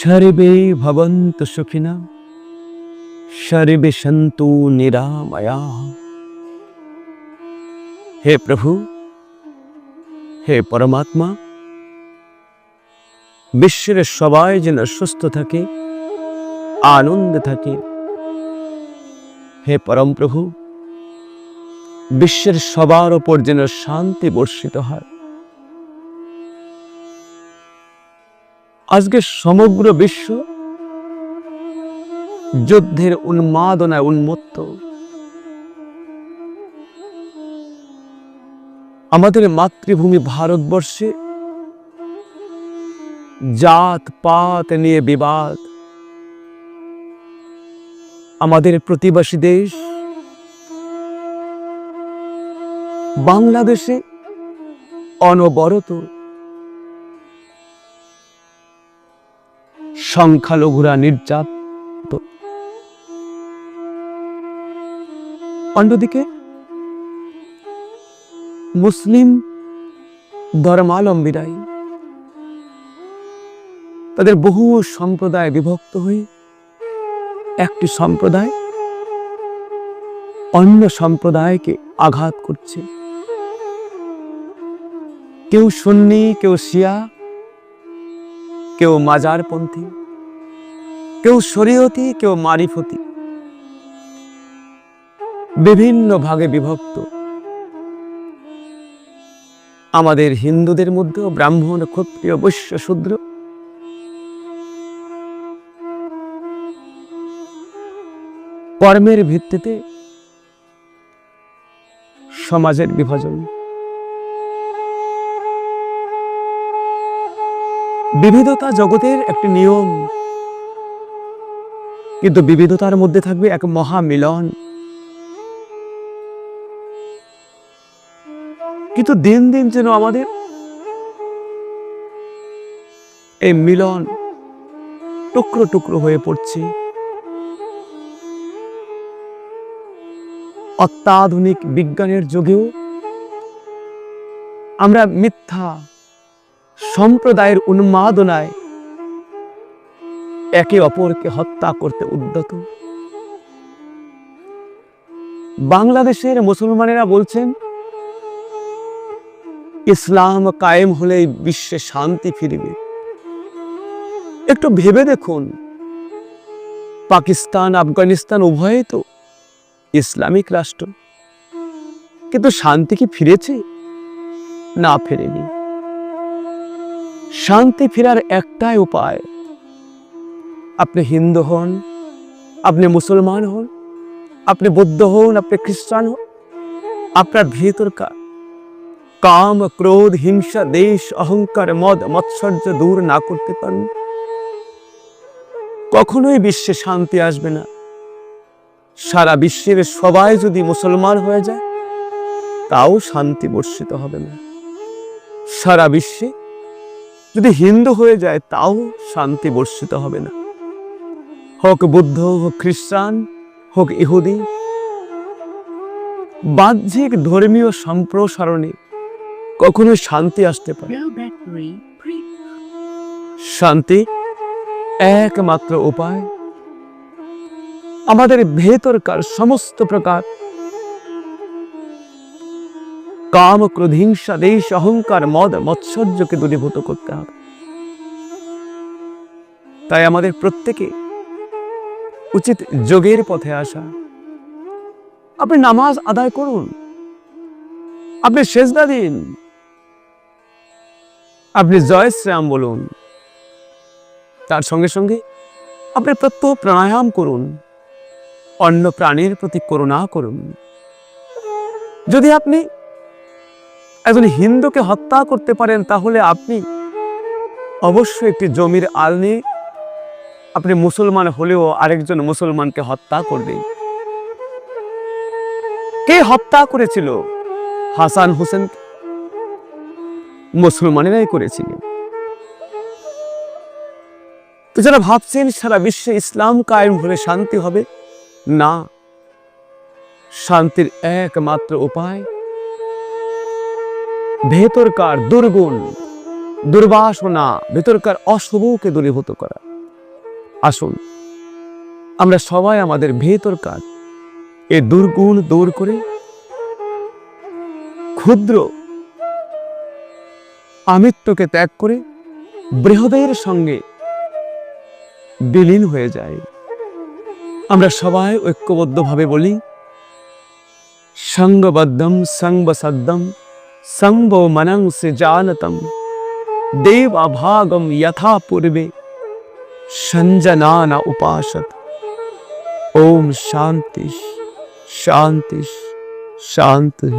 সর্বে ভবন্ত সুখিনা সর্বে সন্তু নিরাময়া। হে প্রভু, হে পরমাত্মা, বিশ্বের সবাই যেন সুস্থ থাকে, আনন্দে থাকে। হে পরম প্রভু, বিশ্বের সবার ওপর যেন শান্তি বর্ষিত হয়। আজকে সমগ্র বিশ্ব যুদ্ধের উন্মাদনায় উন্মত্ত। আমাদের মাতৃভূমি ভারতবর্ষে জাত, পাত নিয়ে বিবাদ। আমাদের প্রতিবাসী দেশ বাংলাদেশে অনবরত সংখ্যালঘুরা নির্যাত। অন্যদিকে, মুসলিম ধর্মালম্বীরাই তাদের বহু সম্প্রদায় বিভক্ত হয়ে একটি সম্প্রদায় অন্য সম্প্রদায়কে আঘাত করছে। কেউ সুন্নি, কেউ শিয়া, কেউ মাজারপন্থী। কেউ শরীয়তি, কেউ মারিফতি। বিভিন্ন ভাগে বিভক্ত। আমাদের হিন্দুদের মধ্যেও ব্রাহ্মণ, ক্ষত্রিয়, বৈশ্য, শূদ্র। কর্মের ভিত্তিতে সমাজের বিভাজন। বিবিধতা জগতের একটি নিয়ম। কিন্তু বিবিধতার মধ্যে থাকবে এক মহামিলন। কিন্তু দিন দিন যেন আমাদের এই মিলন টুকরো টুকরো হয়ে পড়ছে। অত্যাধুনিক বিজ্ঞানের যুগেও আমরা মিথ্যা সম্প্রদায়ের উন্মাদনায় একে অপরকে হত্যা করতে উদ্যত। বাংলাদেশের মুসলমানেরা বলছেন, ইসলাম কায়েম হলে বিশ্বে শান্তি ফিরবে। একটু ভেবে দেখুন, পাকিস্তান, আফগানিস্তান উভয়ে তো ইসলামিক রাষ্ট্র। কিন্তু শান্তি কি ফিরেছে? না ফেরেনি। শান্তি ফেরার একটাই উপায় আপনি হিন্দু হন, আপনি মুসলমান হন, আপনি বৌদ্ধ হন, আপনি খ্রিস্টান হন, আপনার ভেতরকার কাম, ক্রোধ, হিংসা, দেশ, অহংকার, মদ, মৎসর্য দূর না করতে পারেন। কখনোই বিশ্বে শান্তি আসবে না। সারা বিশ্বের সবাই যদি মুসলমান হয়ে যায়, তাও শান্তি বর্ষিত হবে না। সারা বিশ্বে যদি হিন্দু হয়ে যায়, তাও শান্তি বর্ষিত হবে না। হোক বুদ্ধ, হোক খ্রিস্টান, হোক ইহুদি। বাহ্যিক ধর্মীয় সম্প্রসারণে কখনো শান্তি আসতে পারে শান্তি একমাত্র উপায়। আমাদের ভেতরকার সমস্ত প্রকার কাম, ক্রোধ, হিংসা, দেশ, অহংকার, মদ, মৎসর্যকে দূরীভূত করতে হবে। তাই আমাদের প্রত্যেকে উচিত যোগের পথে আসা। আপনি নামাজ আদায় করুন। আপনি সেজদা দিন। আপনি জয় শ্রীরাম বলুন। তার সঙ্গে সঙ্গে আপনি প্রত্যহ প্রাণায়াম করুন। অন্য প্রাণীর প্রতি করুণা করুন। যদি আপনি একজন হিন্দুকে হত্যা করতে পারেন, তাহলে আপনি অবশ্যই একটি জমির আল নিয়ে আপনি মুসলমান হলেও আরেকজন মুসলমানকে হত্যা করবেন কে হত্যা করেছিল? হাসান হোসেন মুসলমানেরাই করেছিলেন তো যারা ভাবছেন সারা বিশ্বে ইসলাম কায়েম হলে শান্তি হবে, না, শান্তির একমাত্র উপায় ভেতরকার দুর্গুণ, দুর্বাসনা, ভেতরকার অশুভকে দূরীভূত করা। আসুন। আমরা সবাই আমাদের ভেতরকার এ দুর্গুণ দূর করে ক্ষুদ্র আমিত্বকে ত্যাগ করে বৃহদের সঙ্গে বিলীন হয়ে যায় আমরা সবাই ঐক্যবদ্ধভাবে বলি, সঙ্গবদ্ধম সংবসদ্দম সংব মনং সে জানতম দেব অভাগম যথা পূর্বে সঞ্জনানা উপাসত ওম শান্তি শান্তি শান্তি